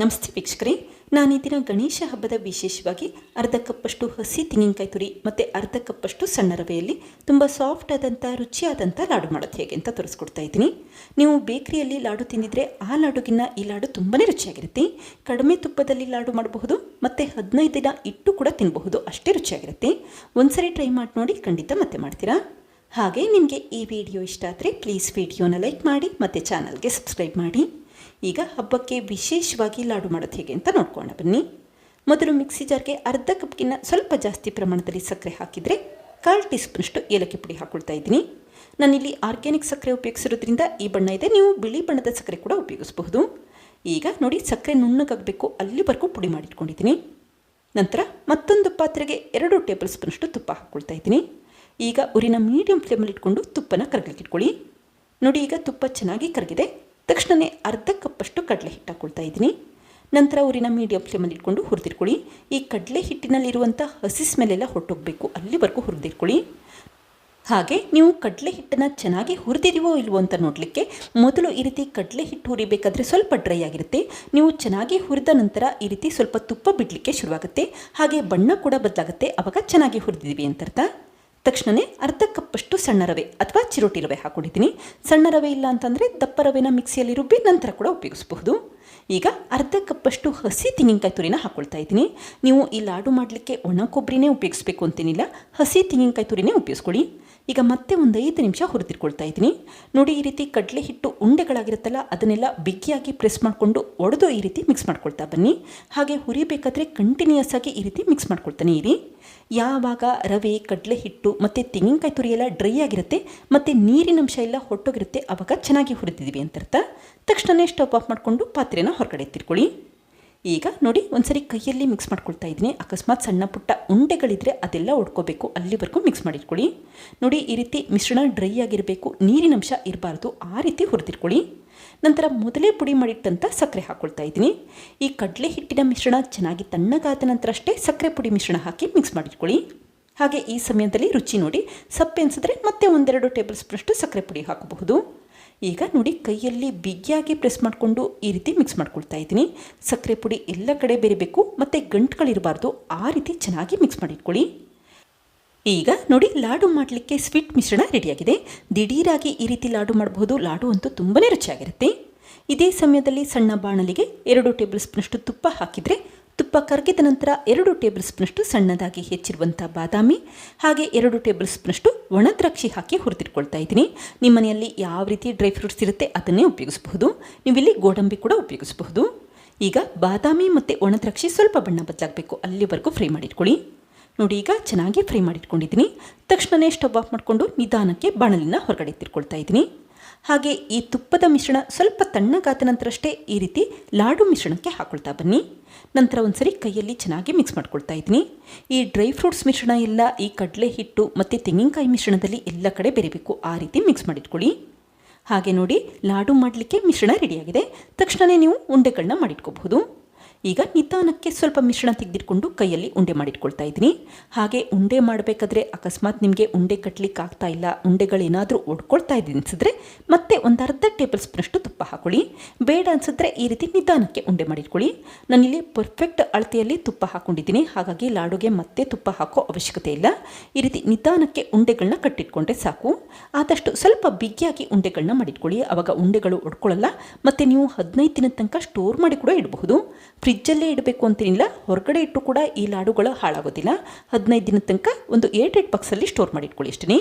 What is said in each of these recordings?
ನಮಸ್ತೆ ವೀಕ್ಷಕರೇ. ನಾನು ಈ ದಿನ ಗಣೇಶ ಹಬ್ಬದ ವಿಶೇಷವಾಗಿ ಅರ್ಧ ಕಪ್ಪಷ್ಟು ಹಸಿ ತೆಂಗಿನಕಾಯಿ ತುರಿ ಮತ್ತು ಅರ್ಧ ಕಪ್ಪಷ್ಟು ಸಣ್ಣ ರವೆಯಲ್ಲಿ ತುಂಬ ಸಾಫ್ಟ್ ಆದಂಥ ರುಚಿಯಾದಂಥ ಲಾಡು ಮಾಡೋದು ಹೇಗೆ ಅಂತ ತೋರಿಸ್ಕೊಡ್ತಾ ಇದ್ದೀನಿ. ನೀವು ಬೇಕರಿಯಲ್ಲಿ ಲಾಡು ತಿಂದಿದ್ರೆ ಆ ಲಾಡುಗಿನ್ನ ಈ ಲಾಡು ತುಂಬಾ ರುಚಿಯಾಗಿರುತ್ತೆ. ಕಡಿಮೆ ತುಪ್ಪದಲ್ಲಿ ಲಾಡು ಮಾಡಬಹುದು ಮತ್ತು ಹದಿನೈದು ದಿನ ಇಟ್ಟು ಕೂಡ ತಿನ್ನಬಹುದು ಅಷ್ಟೇ ರುಚಿಯಾಗಿರುತ್ತೆ. ಒಂದ್ಸರಿ ಟ್ರೈ ಮಾಡಿ ನೋಡಿ, ಖಂಡಿತ ಮತ್ತೆ ಮಾಡ್ತೀರಾ? ಹಾಗೆ ನಿಮಗೆ ಈ ವಿಡಿಯೋ ಇಷ್ಟ ಆದರೆ ಪ್ಲೀಸ್ ವಿಡಿಯೋನ ಲೈಕ್ ಮಾಡಿ ಮತ್ತು ಚಾನಲ್ಗೆ ಸಬ್ಸ್ಕ್ರೈಬ್ ಮಾಡಿ. ಈಗ ಹಬ್ಬಕ್ಕೆ ವಿಶೇಷವಾಗಿ ಲಾಡು ಮಾಡೋದು ಹೇಗೆ ಅಂತ ನೋಡ್ಕೋಣ ಬನ್ನಿ. ಮೊದಲು ಮಿಕ್ಸಿ ಜಾರ್ಗೆ ಅರ್ಧ ಕಪ್ಗಿನ್ನ ಸ್ವಲ್ಪ ಜಾಸ್ತಿ ಪ್ರಮಾಣದಲ್ಲಿ ಸಕ್ಕರೆ ಹಾಕಿದರೆ ಕಾಲ್ ಟೀ ಸ್ಪೂನಷ್ಟು ಏಲಕ್ಕಿ ಪುಡಿ ಹಾಕ್ಕೊಳ್ತಾ ಇದ್ದೀನಿ. ನಾನಿಲ್ಲಿ ಆರ್ಗ್ಯಾನಿಕ್ ಸಕ್ಕರೆ ಉಪಯೋಗಿಸಿರೋದ್ರಿಂದ ಈ ಬಣ್ಣ ಇದೆ. ನೀವು ಬಿಳಿ ಬಣ್ಣದ ಸಕ್ಕರೆ ಕೂಡ ಉಪಯೋಗಿಸಬಹುದು. ಈಗ ನೋಡಿ ಸಕ್ಕರೆ ನುಣ್ಣಗಾಗಬೇಕು, ಅಲ್ಲಿವರೆಗೂ ಪುಡಿ ಮಾಡಿಟ್ಕೊಂಡಿದ್ದೀನಿ. ನಂತರ ಮತ್ತೊಂದು ಪಾತ್ರೆಗೆ ಎರಡು ಟೇಬಲ್ ಸ್ಪೂನಷ್ಟು ತುಪ್ಪ ಹಾಕ್ಕೊಳ್ತಾ ಇದ್ದೀನಿ. ಈಗ ಉರಿನ ಮೀಡಿಯಂ ಫ್ಲೇಮಲ್ಲಿ ಇಟ್ಕೊಂಡು ತುಪ್ಪನ ಕರಗಲಿಕ್ಕೆ ಇಟ್ಕೊಳ್ಳಿ ನೋಡಿ ಈಗ ತುಪ್ಪ ಚೆನ್ನಾಗಿ ಕರಗಿದೆ. ತಕ್ಷಣವೇ ಅರ್ಧ ಕಪ್ಪಷ್ಟು ಕಡಲೆ ಹಿಟ್ಟು ಹಾಕ್ಕೊಳ್ತಾ ಇದ್ದೀನಿ. ನಂತರ ಊರಿನ ಮೀಡಿಯಂ ಫ್ಲೇಮಲ್ಲಿ ಇಟ್ಕೊಂಡು ಹುರಿದಿರ್ಕೊಳ್ಳಿ ಈ ಕಡಲೆ ಹಿಟ್ಟಿನಲ್ಲಿರುವಂಥ ಹಸಿ ಸ್ಮೆಲ್ಲೆಲ್ಲ ಹೊಟ್ಟೋಗಬೇಕು ಅಲ್ಲಿವರೆಗೂ ಹುರಿದಿಟ್ಕೊಳ್ಳಿ. ಹಾಗೆ ನೀವು ಕಡಲೆ ಹಿಟ್ಟನ್ನು ಚೆನ್ನಾಗಿ ಹುರಿದಿದೀವೋ ಇಲ್ವೋ ಅಂತ ನೋಡಲಿಕ್ಕೆ ಮೊದಲು ಈ ರೀತಿ ಕಡಲೆ ಹಿಟ್ಟು ಹುರಿಬೇಕಾದ್ರೆ ಸ್ವಲ್ಪ ಡ್ರೈ ಆಗಿರುತ್ತೆ. ನೀವು ಚೆನ್ನಾಗಿ ಹುರಿದ ನಂತರ ಈ ರೀತಿ ಸ್ವಲ್ಪ ತುಪ್ಪ ಬಿಡಲಿಕ್ಕೆ ಶುರುವಾಗುತ್ತೆ. ಹಾಗೆ ಬಣ್ಣ ಕೂಡ ಬದಲಾಗುತ್ತೆ. ಆವಾಗ ಚೆನ್ನಾಗಿ ಹುರಿದಿದ್ದೀವಿ ಅಂತ ಅರ್ಥ. ತಕ್ಷಣವೇ ಅರ್ಧ ಕಪ್ಪಷ್ಟು ಸಣ್ಣ ರವೆ ಅಥವಾ ಚಿರೋಟಿ ರವೆ ಹಾಕೊಂಡಿದ್ದೀನಿ. ಸಣ್ಣ ರವೆ ಇಲ್ಲ ಅಂತಂದರೆ ದಪ್ಪ ರವೆನ ಮಿಕ್ಸಿಯಲ್ಲಿ ರುಬ್ಬಿ ನಂತರ ಕೂಡ ಉಪಯೋಗಿಸಬಹುದು. ಈಗ ಅರ್ಧ ಕಪ್ಪಷ್ಟು ಹಸಿ ತೆಂಗಿನಕಾಯಿ ತುರಿನ ಹಾಕ್ಕೊಳ್ತಾ ಇದ್ದೀನಿ. ನೀವು ಈ ಲಾಡು ಮಾಡಲಿಕ್ಕೆ ಒಣ ಕೊಬ್ಬರಿನೇ ಉಪಯೋಗಿಸ್ಬೇಕು ಅಂತೇನಿಲ್ಲ. ಹಸಿ ತೆಂಗಿನಕಾಯಿ ತುರಿನೇ ಉಪಯೋಗಿಸ್ಕೊಳ್ಳಿ. ಈಗ ಮತ್ತೆ ಒಂದು ಐದು ನಿಮಿಷ ಹುರಿದಿಟ್ಕೊಳ್ತಾ ಇದ್ದೀನಿ. ನೋಡಿ, ಈ ರೀತಿ ಕಡಲೆ ಹಿಟ್ಟು ಉಂಡೆಗಳಾಗಿರುತ್ತಲ್ಲ, ಅದನ್ನೆಲ್ಲ ಬಿಗಿಯಾಗಿ ಪ್ರೆಸ್ ಮಾಡಿಕೊಂಡು ಒಡೆದು ಈ ರೀತಿ ಮಿಕ್ಸ್ ಮಾಡ್ಕೊಳ್ತಾ ಬನ್ನಿ. ಹಾಗೆ ಹುರಿಬೇಕಾದ್ರೆ ಕಂಟಿನ್ಯೂಸ್ ಆಗಿ ಈ ರೀತಿ ಮಿಕ್ಸ್ ಮಾಡ್ಕೊಳ್ತಾನೆ ಇರಿ. ಯಾವಾಗ ರವೆ, ಕಡಲೆ ಹಿಟ್ಟು ಮತ್ತು ತೆಂಗಿನಕಾಯಿ ತುರಿ ಎಲ್ಲ ಡ್ರೈ ಆಗಿರುತ್ತೆ, ಮತ್ತು ನೀರಿನಂಶ ಎಲ್ಲ ಹೊಟ್ಟೋಗಿರುತ್ತೆ ಆವಾಗ ಚೆನ್ನಾಗಿ ಹುರಿದಿದ್ದೀವಿ ಅಂತ ಅರ್ಥ. ತಕ್ಷಣವೇ ಸ್ಟವ್ ಆಫ್ ಮಾಡಿಕೊಂಡು ಪಾತ್ರೆನ ಹೊರಗಡೆ ಎತ್ತಿಟ್ಕೊಳ್ಳಿ. ಈಗ ನೋಡಿ, ಒಂದ್ಸರಿ ಕೈಯಲ್ಲಿ ಮಿಕ್ಸ್ ಮಾಡ್ಕೊಳ್ತಾ ಇದ್ದೀನಿ. ಅಕಸ್ಮಾತ್ ಸಣ್ಣ ಪುಟ್ಟ ಉಂಡೆಗಳಿದ್ರೆ ಅದೆಲ್ಲ ಒಡ್ಕೋಬೇಕು. ಅಲ್ಲಿವರೆಗೂ ಮಿಕ್ಸ್ ಮಾಡಿಟ್ಕೊಳ್ಳಿ. ನೋಡಿ, ಈ ರೀತಿ ಮಿಶ್ರಣ ಡ್ರೈ ಆಗಿರಬೇಕು. ನೀರಿನಂಶ ಇರಬಾರ್ದು. ಆ ರೀತಿ ಹುರಿದಿಟ್ಕೊಳ್ಳಿ. ನಂತರ ಮೊದಲೇ ಪುಡಿ ಮಾಡಿಟ್ಟಂಥ ಸಕ್ಕರೆ ಹಾಕ್ಕೊಳ್ತಾ ಇದ್ದೀನಿ. ಈ ಕಡಲೆ ಹಿಟ್ಟಿನ ಮಿಶ್ರಣ ಚೆನ್ನಾಗಿ ತಣ್ಣಗಾದ ನಂತರ ಅಷ್ಟೇ ಸಕ್ಕರೆ ಪುಡಿ ಮಿಶ್ರಣ ಹಾಕಿ ಮಿಕ್ಸ್ ಮಾಡಿಟ್ಕೊಳ್ಳಿ. ಹಾಗೆ ಈ ಸಮಯದಲ್ಲಿ ರುಚಿ ನೋಡಿ. ಸಪ್ಪೆ ಅನಿಸಿದ್ರೆ ಮತ್ತೆ ಒಂದೆರಡು ಟೇಬಲ್ ಸ್ಪೂನಷ್ಟು ಸಕ್ಕರೆ ಪುಡಿ ಹಾಕಬಹುದು. ಈಗ ನೋಡಿ ಕೈಯಲ್ಲಿ ಬಿಗಿಯಾಗಿ ಪ್ರೆಸ್ ಮಾಡಿಕೊಂಡು ಈ ರೀತಿ ಮಿಕ್ಸ್ ಮಾಡ್ಕೊಳ್ತಾ ಇದ್ದೀನಿ. ಸಕ್ಕರೆ ಪುಡಿ ಎಲ್ಲ ಕಡೆ ಬೆರಿಬೇಕು, ಮತ್ತು ಗಂಟುಗಳಿರಬಾರ್ದು ಆ ರೀತಿ ಚೆನ್ನಾಗಿ ಮಿಕ್ಸ್ ಮಾಡಿಟ್ಕೊಳ್ಳಿ. ಈಗ ನೋಡಿ ಲಾಡು ಮಾಡಲಿಕ್ಕೆ ಸ್ವೀಟ್ ಮಿಶ್ರಣ ರೆಡಿಯಾಗಿದೆ. ದಿಢೀರಾಗಿ ಈ ರೀತಿ ಲಾಡು ಮಾಡಬಹುದು. ಲಾಡು ಅಂತೂ ತುಂಬಾ ರುಚಿಯಾಗಿರುತ್ತೆ. ಇದೇ ಸಮಯದಲ್ಲಿ ಸಣ್ಣ ಬಾಣಲಿಗೆ ಎರಡು ಟೇಬಲ್ ಸ್ಪೂನಷ್ಟು ತುಪ್ಪ ಹಾಕಿದರೆ ತುಪ್ಪ ಕರಗಿದ ನಂತರ ಎರಡು ಟೇಬಲ್ ಸ್ಪೂನಷ್ಟು ಸಣ್ಣದಾಗಿ ಹೆಚ್ಚಿರುವಂಥ ಬಾದಾಮಿ, ಹಾಗೆ ಎರಡು ಟೇಬಲ್ ಸ್ಪೂನಷ್ಟು ಒಣದ್ರಾಕ್ಷಿ ಹಾಕಿ ಹುರಿದಿಟ್ಕೊಳ್ತಾ ಇದ್ದೀನಿ. ನಿಮ್ಮ ಮನೆಯಲ್ಲಿ ಯಾವ ರೀತಿ ಡ್ರೈ ಫ್ರೂಟ್ಸ್ ಇರುತ್ತೆ ಅದನ್ನೇ ಉಪಯೋಗಿಸಬಹುದು. ನೀವಿಲ್ಲಿ ಗೋಡಂಬಿ ಕೂಡ ಉಪಯೋಗಿಸಬಹುದು. ಈಗ ಬಾದಾಮಿ ಮತ್ತು ಒಣ ದ್ರಾಕ್ಷಿ ಸ್ವಲ್ಪ ಬಣ್ಣ ಬದಲಾಗಬೇಕು ಅಲ್ಲಿವರೆಗೂ ಫ್ರೈ ಮಾಡಿಟ್ಕೊಳ್ಳಿ. ನೋಡಿ, ಈಗ ಚೆನ್ನಾಗಿ ಫ್ರೈ ಮಾಡಿಟ್ಕೊಂಡಿದ್ದೀನಿ. ತಕ್ಷಣವೇ ಸ್ಟವ್ ಆಫ್ ಮಾಡಿಕೊಂಡು ನಿಧಾನಕ್ಕೆ ಬಾಣಲಿನ ಹೊರಗಡೆ ತಿರ್ಕೊಳ್ತಾ ಇದ್ದೀನಿ. ಹಾಗೆ ಈ ತುಪ್ಪದ ಮಿಶ್ರಣ ಸ್ವಲ್ಪ ತಣ್ಣಗಾದ ನಂತರಷ್ಟೇ ಈ ರೀತಿ ಲಾಡು ಮಿಶ್ರಣಕ್ಕೆ ಹಾಕೊಳ್ತಾ ಬನ್ನಿ. ನಂತರ ಒಂದ್ಸರಿ ಕೈಯಲ್ಲಿ ಚೆನ್ನಾಗಿ ಮಿಕ್ಸ್ ಮಾಡ್ಕೊಳ್ತಾ ಇದ್ದೀನಿ ಈ ಡ್ರೈ ಫ್ರೂಟ್ಸ್ ಮಿಶ್ರಣ ಎಲ್ಲ ಈ ಕಡಲೆ ಹಿಟ್ಟು ಮತ್ತು ತೆಂಗಿನಕಾಯಿ ಮಿಶ್ರಣದಲ್ಲಿ ಎಲ್ಲ ಕಡೆ ಬೆರಿಬೇಕು, ಆ ರೀತಿ ಮಿಕ್ಸ್ ಮಾಡಿಟ್ಕೊಳ್ಳಿ. ಹಾಗೆ ನೋಡಿ, ಲಾಡು ಮಾಡಲಿಕ್ಕೆ ಮಿಶ್ರಣ ರೆಡಿಯಾಗಿದೆ ತಕ್ಷಣವೇ ನೀವು ಉಂಡೆಗಳನ್ನ ಮಾಡಿಟ್ಕೋಬಹುದು. ಈಗ ನಿಧಾನಕ್ಕೆ ಸ್ವಲ್ಪ ಮಿಶ್ರಣ ತೆಗೆದಿಟ್ಕೊಂಡು ಕೈಯಲ್ಲಿ ಉಂಡೆ ಮಾಡಿಟ್ಕೊಳ್ತಾ ಇದ್ದೀನಿ. ಹಾಗೆ ಉಂಡೆ ಮಾಡಬೇಕಾದ್ರೆ ಅಕಸ್ಮಾತ್ ನಿಮಗೆ ಉಂಡೆ ಕಟ್ಟಲಿಕ್ಕೆ ಆಗ್ತಾ ಇಲ್ಲ, ಉಂಡೆಗಳೇನಾದರೂ ಒಡ್ಕೊಳ್ತಾ ಇದೆ ಅನಿಸಿದ್ರೆ ಮತ್ತೆ ಒಂದು ಅರ್ಧ ಟೇಬಲ್ ಸ್ಪೂನಷ್ಟು ತುಪ್ಪ ಹಾಕೊಳ್ಳಿ. ಬೇಡ ಅನಿಸಿದ್ರೆ ಈ ರೀತಿ ನಿಧಾನಕ್ಕೆ ಉಂಡೆ ಮಾಡಿಟ್ಕೊಳ್ಳಿ. ನಾನಿಲ್ಲಿ ಪರ್ಫೆಕ್ಟ್ ಅಳತೆಯಲ್ಲಿ ತುಪ್ಪ ಹಾಕೊಂಡಿದ್ದೀನಿ, ಹಾಗಾಗಿ ಲಾಡುಗೆ ಮತ್ತೆ ತುಪ್ಪ ಹಾಕೋ ಅವಶ್ಯಕತೆ ಇಲ್ಲ. ಈ ರೀತಿ ನಿಧಾನಕ್ಕೆ ಉಂಡೆಗಳನ್ನ ಕಟ್ಟಿಟ್ಕೊಂಡ್ರೆ ಸಾಕು. ಆದಷ್ಟು ಸ್ವಲ್ಪ ಬಿಗಿಯಾಗಿ ಉಂಡೆಗಳನ್ನ ಮಾಡಿಟ್ಕೊಳ್ಳಿ. ಆವಾಗ ಉಂಡೆಗಳು ಒಡ್ಕೊಳ್ಳಲ್ಲ ಮತ್ತು ನೀವು ಹದಿನೈದು ದಿನದ ತನಕ ಸ್ಟೋರ್ ಮಾಡಿ ಕೂಡ ಇಡಬಹುದು. ಫ್ರಿಜ್ಜಲ್ಲೇ ಇಡಬೇಕು ಅಂತೇನಿಲ್ಲ. ಹೊರಗಡೆ ಇಟ್ಟು ಕೂಡ ಈ ಲಾಡುಗಳು ಹಾಳಾಗೋದಿಲ್ಲ. ಹದಿನೈದು ದಿನದ ತನಕ ಒಂದು ಏಟ್ ಬಾಕ್ಸಲ್ಲಿ ಸ್ಟೋರ್ ಮಾಡಿಟ್ಕೊಳ್ಳಿ ಅಷ್ಟೇ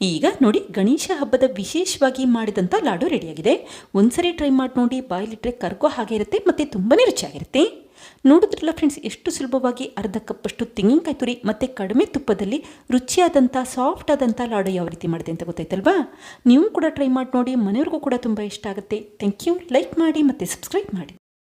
ಈಗ ನೋಡಿ, ಗಣೇಶ ಹಬ್ಬದ ವಿಶೇಷವಾಗಿ ಮಾಡಿದಂಥ ಲಾಡು ರೆಡಿಯಾಗಿದೆ. ಒಂದ್ಸರಿ ಟ್ರೈ ಮಾಡಿ ನೋಡಿ ಬಾಯಲ್ಲಿಟ್ಟರೆ ಕರ್ಗೋ ಹಾಗೆ ಇರುತ್ತೆ, ಮತ್ತು ತುಂಬಾ ರುಚಿಯಾಗಿರುತ್ತೆ. ನೋಡಿದ್ರಲ್ಲ ಫ್ರೆಂಡ್ಸ್ ಎಷ್ಟು ಸುಲಭವಾಗಿ ಅರ್ಧ ಕಪ್ಪಷ್ಟು ತೆಂಗಿನಕಾಯಿ ತುರಿ, ಮತ್ತು ಕಡಿಮೆ ತುಪ್ಪದಲ್ಲಿ ರುಚಿಯಾದಂಥ ಸಾಫ್ಟ್ ಆದಂಥ ಲಾಡು ಯಾವ ರೀತಿ ಮಾಡಿದೆ ಅಂತ ಗೊತ್ತಾಯ್ತಲ್ವಾ? ನೀವು ಕೂಡ ಟ್ರೈ ಮಾಡಿ ನೋಡಿ, ಮನೆಯವ್ರಿಗೂ ಕೂಡ ತುಂಬ ಇಷ್ಟ ಆಗುತ್ತೆ. ಥ್ಯಾಂಕ್ ಯು ಲೈಕ್ ಮಾಡಿ, ಮತ್ತು ಸಬ್ಸ್ಕ್ರೈಬ್ ಮಾಡಿ.